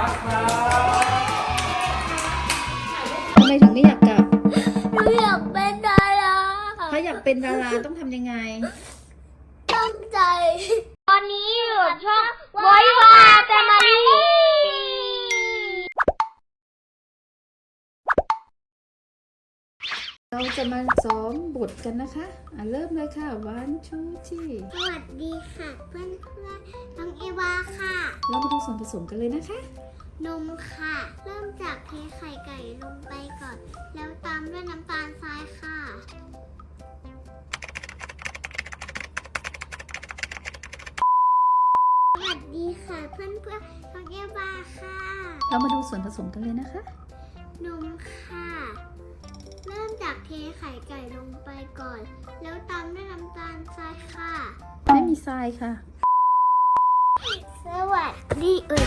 ครับครับทำไมถึงไม่อยากกลับ หนูอยากเป็นดาราถ้าอยากเป็นดาราต้องทำยังไง ตั้งใจ ตอนนี้อยู่กับช่องไว้วาแฟมิลี่ เราจะมาซ้อมบทกันนะคะอะเริ่มเลยค่ะวันชูที่สวัสดีค่ะเพื่อนเพื่อนๆน้องเอวาค่ะ เรามาดูส่วนผสมกันเลยนะคะ นมค่ะ เริ่มจากเทไข่ไก่ลงไปก่อน แล้วตามด้วยน้ำตาลทรายค่ะ สวัสดีค่ะเพื่อนเพื่อนๆน้องเอวาค่ะ เรามาดูส่วนผสมกันเลยนะคะ นมค่ะเริ่ม จากเทไข่ไก่ลงไปก่อน แล้วตามด้วยน้ำตาลทรายค่ะ ไม่มีทรายค่ะ สวัสดีเอ่ย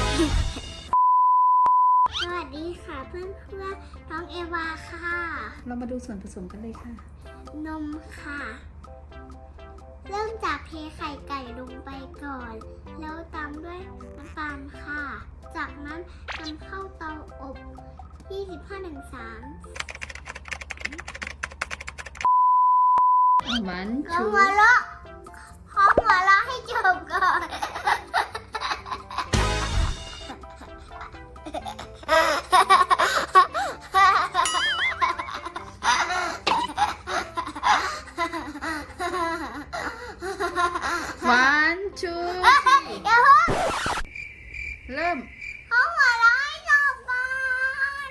สวัสดีค่ะเพื่อนเพื่อนๆน้องเอวาค่ะ เรามาดูส่วนผสมกันเลยค่ะ นมค่ะ เริ่มจากเทไข่ไก่ลงไปก่อน แล้วตามด้วยน้ำตาลค่ะ จากนั้นนำเข้าเตาอบ25ถึง3 มันแล้วชูหัวเราะขอหัวเราะให้จบก่อนวันชูอย่าเพิ่งเริ่ม ขอหัวเราะให้จบก่อน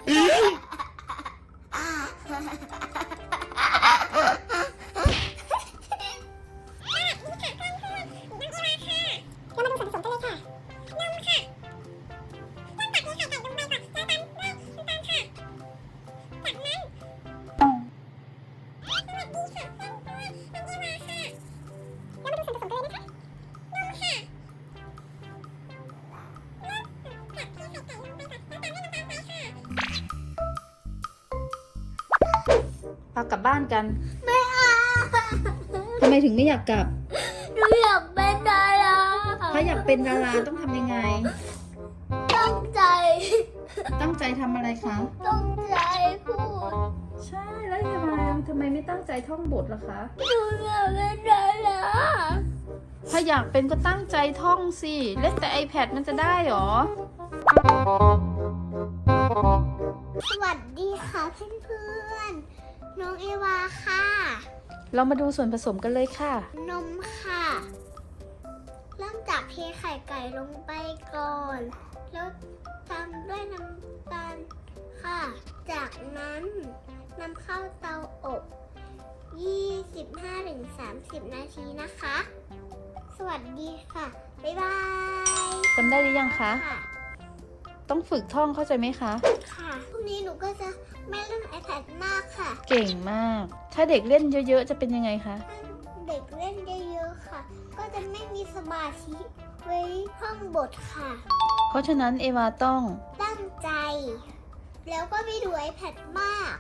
พากลับบ้านกันไม่เอาทำไมถึงไม่อยากกลับหนูอยากเป็นดาราถ้าอยากเป็นดาราต้องทำยังไง ตั้งใจ ตั้งใจทำอะไรคะตั้งใจพูดใช่แล้วทำไมทำไมไม่ตั้งใจท่องบทล่ะคะหนูอยากเป็นดาราถ้าอยากเป็นก็ตั้งใจท่องสิเล่นแต่ iPad มันจะได้หรอสวัสดีค่ะเพื่อนๆ น้องเอวาค่ะ เรามาดูส่วนผสมกันเลยค่ะ นมค่ะ เริ่มจากเทไข่ไก่ลงไปก่อน แล้วตามด้วยน้ำตาลค่ะ จากนั้นนำเข้าเตาอบ 25-30 นาทีนะคะ สวัสดีค่ะ บ๊ายบายจำได้หรือยังคะ ค่ะ ต้องฝึกท่องเข้าใจไหมคะ ค่ะ พรุ่งนี้หนูก็จะไม่เล่น iPad มากค่ะ เก่งมาก ถ้าเด็กเล่นเยอะๆ จะเป็นยังไงคะ เด็กเล่นเยอะๆค่ะ ก็จะไม่มีสมาธิไว้ท่องบทค่ะ เพราะฉะนั้นเอวาต้อง ตั้งใจ แล้วก็ไม่ดู iPad มาก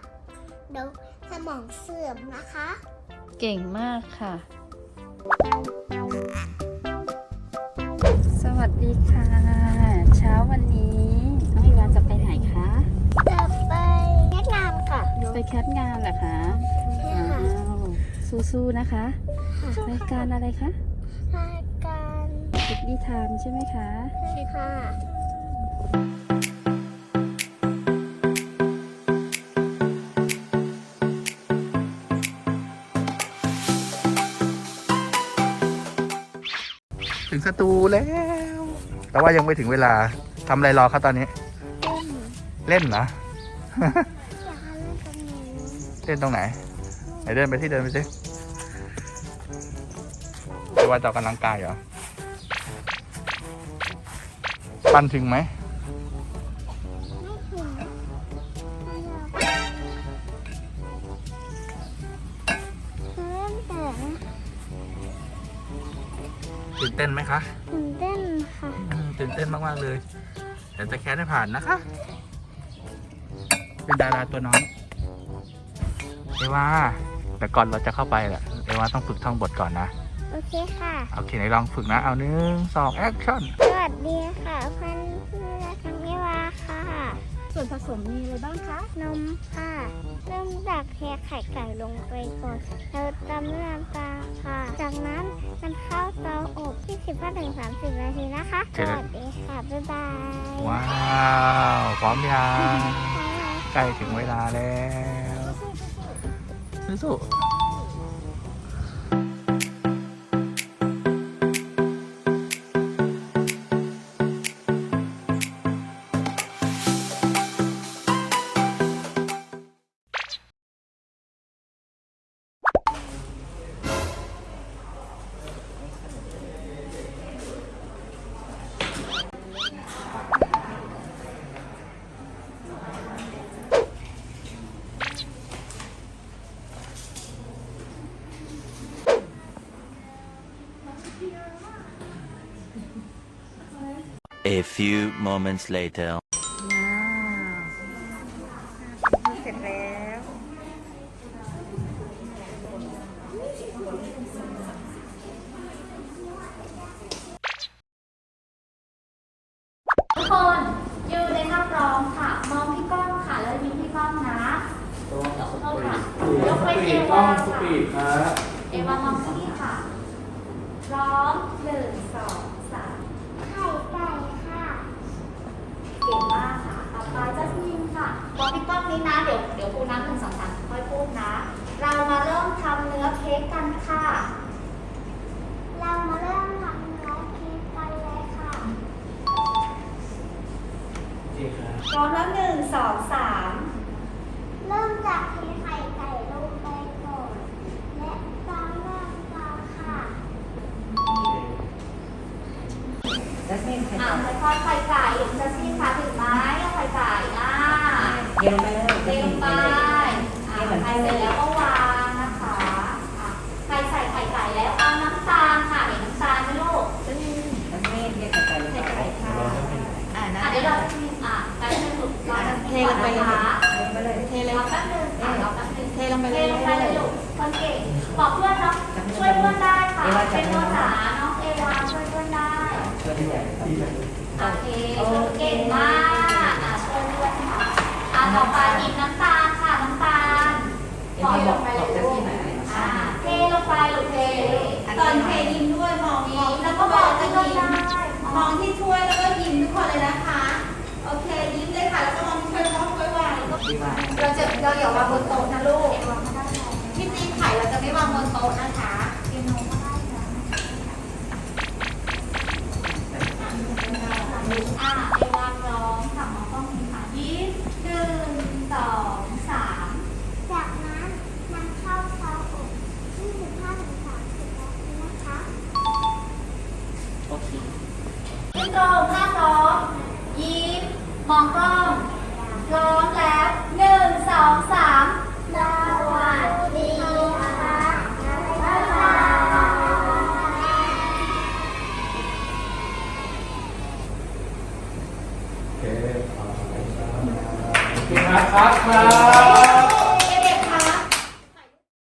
เดี๋ยวสมองเสื่อมนะคะ เก่งมากค่ะส วัสดีค่ะ เช้าวันนี้น้องเอวาจะไปไหนคะจะไปเวียดนามค่ะ ไปแคสงานเหรอคะใช่อ้าค่ะวสู้ๆนะคะรายการอะไรคะรายการคิดดีไทม์ใช่ไหมคะใช่ค่ะถึงสตูแล้ว แต่ว่ายังไม่ถึงเวลาทำอะไรรอเขาตอนนี้ เล่นเล่นเหรออยากเล่นกับหนูเล่นตรงไหน ไหนเดินไปที่เดินไปสิไปว่าจะออกกำลังกายเหรอ ปั้นถึงไหมไม่ถึงไม่อยากเล่นแต่ตื่นเต้นไหมคะ ตื่นเต้นค่ะอืม ตื่นเต้นมากๆเลยเดี๋ยวจะแคสให้ผ่านนะคะ เป็นดาราตัวน้องเอวาแต่ก่อนเราจะเข้าไปแหละเอวาต้องฝึกท่องบทก่อนนะ โอเคค่ะ โอเคไหนลองฝึกนะ เอาหนึ่งสองแอคชั่น สวัสดีค่ะเพื่อนเพื่อนทั้งเอวา ส่วนผสมมีอะไรบ้างคะ นมค่ะ เริ่มจากเทไข่ไก่ลงไปก่อนแล้วตามด้วยน้ำตาลค่ะ จากนั้นนำเข้าเตาอบ25ถึง30 นาทีนะคะเจอสแล้ววัสดีค่ะ บ๊ายบาย ว้าวพร้อมยังใกล้ถึงเวลาแล้วสู้ๆ A few moments later. เสร็จแล้ว ทุกคนยืนในท่าพร้อมค่ะ มองที่กล้องค่ะ แล้วยิ้มที่กล้องนะยกเข้าค่ะยกไปเอวาค่ะเอวามองที่นี่ค่ะ พร้อมหนึ่งสองสาม ไข่ไก่ค่ะ เก่งมาก ค่ะต่อไปจัสมินค่ะมองที่กล้องนี้นะเดี๋ยวเดี๋ยวครูนับหนึ่งสองสามค่อยพูดนะ เรามาเริ่มทำเนื้อเค้กกันค่ะ เรามาเริ่มทำเนื้อเค้กกันเลยค่ะพร้อมแล้วหนึ่งสองสาม อะค่อยๆไข่ไก่หลุมจัสมินค่ะถึงไหมเอาไข่ไก่อะเย็นไปเลยเทลงไปอะไข่เสร็จแล้วก็วางนะคะอะไข่ใส่ไข่ไก่แล้วเอาน้ำตาลค่ะเห็นน้ำตาลไหมลูกน้ำเมฆเย็นกับไก่เลยไข่ไก่ค่ะอ่านะอะเดี๋ยวเราจะมีอะแป๊บนึงลูกรอแป๊บนึงเทลงไปเลยก่อนนะคะไปเลยเทเลยรอแป๊บนึงอะรอแป๊บนึงเทลงไปเทเลยลงไปเลยลูกคนเก่งบอกเพื่อนเนาะช่วยเพื่อนได้ค่ะเป็นภาษาน้อง เอวาช่วยเพื่อนได้โอเคเก่งมากอะช่วยด้วยค่ะอะต่อไปอีกน้ำตาลค่ะน้ำตาลยังไม่บอกบอกจะที่ไหนอ่าเทลงไปลูกเทตอนเทยิ้มด้วยมองมนี้องแล้วก็บอกให้ก็ก็ยิ้มได้มองที่ถ้วยแล้วก็ยิ้มทุกคนเลยนะคะโอเคยิ้มเลยค่ะแล้วก็มองที่ถ้วยพร้อมถ้วยวางเราจะเราอย่าวางบนโต๊ะนะ